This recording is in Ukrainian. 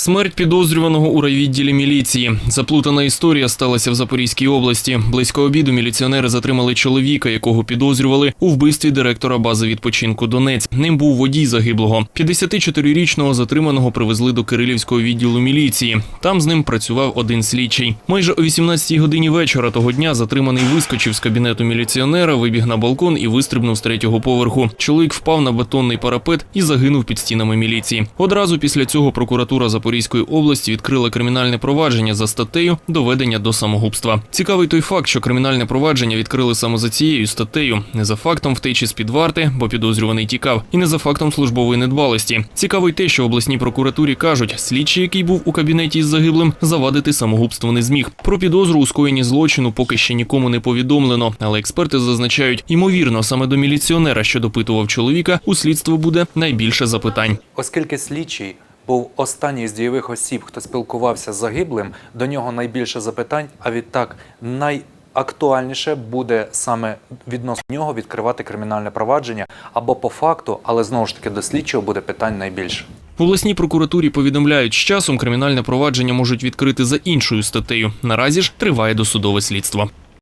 Смерть підозрюваного у райвідділі міліції. Заплутана історія сталася в Запорізькій області. Близько обіду міліціонери затримали чоловіка, якого підозрювали у вбивстві директора бази відпочинку Донець. Ним був водій загиблого. 54-річного затриманого привезли до Кирилівського відділу міліції. Там з ним працював один слідчий. Майже о 18-й годині вечора того дня затриманий вискочив з кабінету міліціонера, вибіг на балкон і вистрибнув з третього поверху. Чоловік впав на бетонний парапет і загинув під стінами міліції. Одразу після цього прокуратура Запорізької області відкрила кримінальне провадження за статтею доведення до самогубства. Цікавий той факт, що кримінальне провадження відкрили саме за цією статтею, не за фактом втечі з під варти, бо підозрюваний тікав, і не за фактом службової недбалості. Цікавий те, що в обласній прокуратурі кажуть, слідчий, який був у кабінеті із загиблим, завадити самогубству не зміг. Про підозру у скоєнні злочину поки ще нікому не повідомлено, але експерти зазначають, ймовірно, саме до міліціонера, що допитував чоловіка, у слідство буде найбільше запитань. Оскільки слідчий був останній з дієвих осіб, хто спілкувався з загиблим, до нього найбільше запитань, а відтак найактуальніше буде саме відносно нього відкривати кримінальне провадження або по факту, але знову ж таки до слідчого буде питань найбільше. В обласній прокуратурі повідомляють, з часом кримінальне провадження можуть відкрити за іншою статтею. Наразі ж триває досудове слідство.